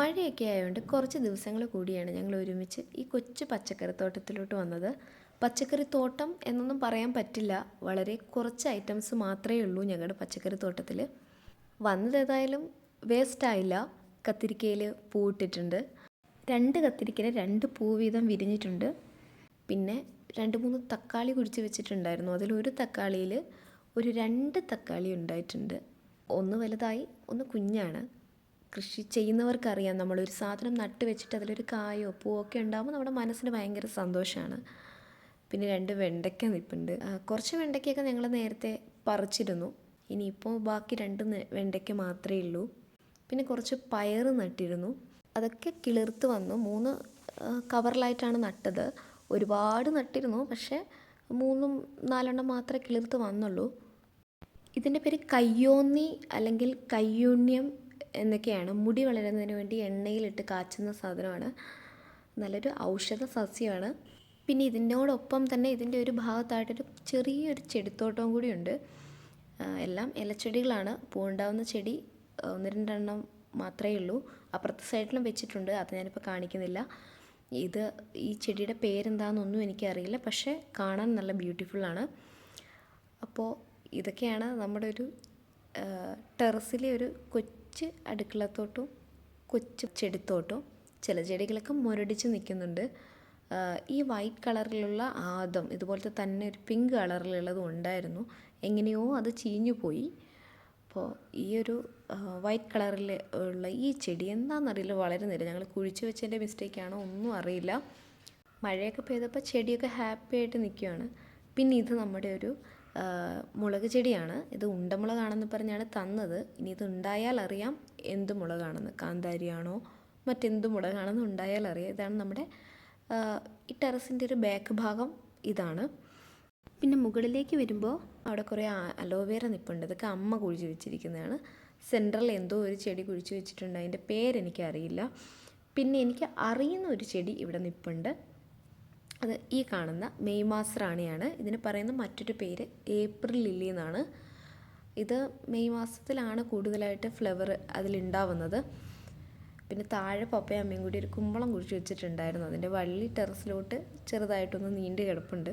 മഴയൊക്കെ ആയതുകൊണ്ട് കുറച്ച് ദിവസങ്ങൾ കൂടിയാണ് ഞങ്ങൾ ഒരുമിച്ച് ഈ കൊച്ചു പച്ചക്കറി തോട്ടത്തിലോട്ട് വന്നത്. പച്ചക്കറി തോട്ടം എന്നൊന്നും പറയാൻ പറ്റില്ല. വളരെ കുറച്ച് ഐറ്റംസ് മാത്രമേ ഉള്ളൂ ഞങ്ങളുടെ പച്ചക്കറി തോട്ടത്തിൽ വന്നത് ഏതായാലും വേസ്റ്റായില്ല കത്തിരിക്കയിൽ പൂവിട്ടിട്ടുണ്ട്. രണ്ട് കത്തിരിക്കയിൽ രണ്ട് പൂ വീതം വിരിഞ്ഞിട്ടുണ്ട്. പിന്നെ രണ്ട് മൂന്ന് തക്കാളി കുടിച്ച് വെച്ചിട്ടുണ്ടായിരുന്നു. അതിലൊരു തക്കാളിയിൽ ഒരു രണ്ട് തക്കാളി ഉണ്ടായിട്ടുണ്ട്. ഒന്ന് വലുതായി ഒന്ന് കുഞ്ഞാണ്. കൃഷി ചെയ്യുന്നവർക്കറിയാം. നമ്മളൊരു സാധനം നട്ട് വെച്ചിട്ട് അതിലൊരു കായോ പൂവോ ഒക്കെ ഉണ്ടാകുമ്പോൾ നമ്മുടെ മനസ്സിന് ഭയങ്കര സന്തോഷമാണ് പിന്നെ രണ്ട് വെണ്ടയ്ക്ക നിൽപ്പുണ്ട്. കുറച്ച് വെണ്ടയ്ക്കൊക്കെ ഞങ്ങൾ നേരത്തെ പറിച്ചിരുന്നു. ഇനിയിപ്പോൾ ബാക്കി രണ്ട് വെണ്ടയ്ക്ക മാത്രമേ ഉള്ളൂ. പിന്നെ കുറച്ച് പയർ നട്ടിരുന്നു. അതൊക്കെ കിളിർത്ത് വന്നു. മൂന്ന് കവറിലായിട്ടാണ് നട്ടത്. ഒരുപാട് നട്ടിരുന്നു പക്ഷേ മൂന്നും നാലെണ്ണം മാത്രമേ കിളിർത്ത് വന്നുള്ളൂ. ഇതിന്റെ പേര് കയ്യോന്നി അല്ലെങ്കിൽ കയ്യൂണ്യം എന്നൊക്കെയാണ് മുടി വളരുന്നതിന് വേണ്ടി എണ്ണയിലിട്ട് കാച്ചുന്ന സാധനമാണ്. നല്ലൊരു ഔഷധ സസ്യമാണ്. പിന്നെ ഇതിനോടൊപ്പം തന്നെ ഇതിന്റെ ഒരു ഭാഗത്തായിട്ടൊരു ചെറിയൊരു ചെടിത്തോട്ടവും കൂടിയുണ്ട്. എല്ലാം ഇലച്ചെടികളാണ്. പൂണ്ടാവുന്ന ചെടി ഒന്ന് രണ്ടെണ്ണം മാത്രമേ ഉള്ളൂ. അപ്പുറത്തെ സൈഡിലും വെച്ചിട്ടുണ്ട്. അത് ഞാനിപ്പോൾ കാണിക്കുന്നില്ല. ഇത് ഈ ചെടിയുടെ പേരെന്താണെന്നൊന്നും എനിക്കറിയില്ല. പക്ഷേ കാണാൻ നല്ല ബ്യൂട്ടിഫുള്ളാണ് അപ്പോൾ ഇതൊക്കെയാണ് നമ്മുടെ ഒരു ടെറസിലെ ഒരു കൊച്ചു അടുക്കളത്തോട്ടവും കൊച്ചു ചെടിത്തോട്ടവും ചില ചെടികളൊക്കെ മുരടിച്ച് നിൽക്കുന്നുണ്ട്. ഈ വൈറ്റ് കളറിലുള്ള ആദം ഇതുപോലത്തെ തന്നെ ഒരു പിങ്ക് കളറിലുള്ളതും ഉണ്ടായിരുന്നു. എങ്ങനെയോ അത് ചീഞ്ഞു പോയി. അപ്പോൾ ഈ ഒരു വൈറ്റ് കളറിൽ ഉള്ള ഈ ചെടി എന്താണെന്നറിയില്ല. വളരുന്നില്ല ഞങ്ങൾ കുഴിച്ചു വെച്ചതിന്റെ മിസ്റ്റേക്കാണോ ഒന്നും അറിയില്ല. മഴയൊക്കെ പെയ്തപ്പോൾ ചെടിയൊക്കെ ഹാപ്പി ആയിട്ട് നിൽക്കുകയാണ്. പിന്നെ ഇത് നമ്മുടെ ഒരു മുളക് ചെടിയാണ്. ഇത് ഉണ്ടമുളകാണെന്ന് പറഞ്ഞാണ് തന്നത്. ഇനി ഇത് ഉണ്ടായാൽ അറിയാം എന്ത് മുളകാണെന്ന്. കാന്താരിയാണോ മറ്റെന്ത് മുളകാണെന്ന് ഉണ്ടായാൽ അറിയാം. ഇതാണ് നമ്മുടെ ഈ ടെറസിന്റെ ഒരു ബാക്ക് ഭാഗം ഇതാണ്. പിന്നെ മുകളിലേക്ക് വരുമ്പോൾ അവിടെ കുറേ അലോവേര നിൽപ്പുണ്ട് ഇതൊക്കെ അമ്മ കുഴിച്ച് വെച്ചിരിക്കുന്നതാണ്. സെൻട്രൽ എന്തോ ഒരു ചെടി കുഴിച്ച് വെച്ചിട്ടുണ്ട്. അതിന്റെ പേരെനിക്കറിയില്ല. പിന്നെ എനിക്ക് അറിയുന്ന ഒരു ചെടി ഇവിടെ നിൽപ്പുണ്ട് അത് ഈ കാണുന്ന മെയ് മാസ റാണിയാണ്. ഇതിന് പറയുന്ന മറ്റൊരു പേര് ഏപ്രിൽ ലില്ലി എന്നാണ്. ഇത് മെയ് മാസത്തിലാണ് കൂടുതലായിട്ട് ഫ്ലവർ അതിലുണ്ടാവുന്നത്. പിന്നെ താഴെ പപ്പയും അമ്മയും കൂടി ഒരു കുമ്പളം കുഴിച്ച് വെച്ചിട്ടുണ്ടായിരുന്നു. അതിന്റെ വള്ളി ടെറസിലോട്ട് ചെറുതായിട്ടൊന്ന് നീണ്ടു കിടപ്പുണ്ട്.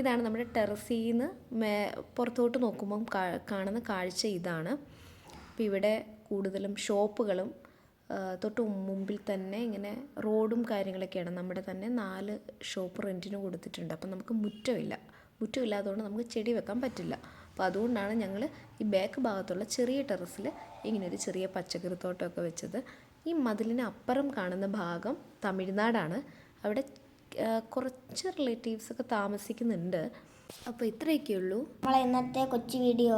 ഇതാണ് നമ്മുടെ ടെറസിൽ നിന്ന് മേ പുറത്തോട്ട് നോക്കുമ്പം കാണുന്ന കാഴ്ച ഇതാണ്. അപ്പോൾ ഇവിടെ കൂടുതലും ഷോപ്പുകളും തൊട്ട് മുമ്പിൽ തന്നെ ഇങ്ങനെ റോഡും കാര്യങ്ങളൊക്കെയാണ് നമ്മുടെ തന്നെ നാല് ഷോപ്പ് റെന്റിന് കൊടുത്തിട്ടുണ്ട്. അപ്പം നമുക്ക് മുറ്റമില്ല. മുറ്റമില്ലാത്തതുകൊണ്ട് നമുക്ക് ചെടി വെക്കാൻ പറ്റില്ല. അപ്പോൾ അതുകൊണ്ടാണ് ഞങ്ങൾ ഈ ബാക്ക് ഭാഗത്തുള്ള ചെറിയ ടെറസിൽ ഇങ്ങനെ ഒരു ചെറിയ പച്ചക്കറിത്തോട്ടമൊക്കെ വെച്ചത്. ഈ മതിലിന് അപ്പുറം കാണുന്ന ഭാഗം തമിഴ്നാടാണ്. അവിടെ കുറച്ച് റിലേറ്റീവ്സൊക്കെ താമസിക്കുന്നുണ്ട്. അപ്പോൾ ഇത്രയൊക്കെ ഉള്ളൂ നമ്മളെ ഇന്നത്തെ കൊച്ചു വീഡിയോ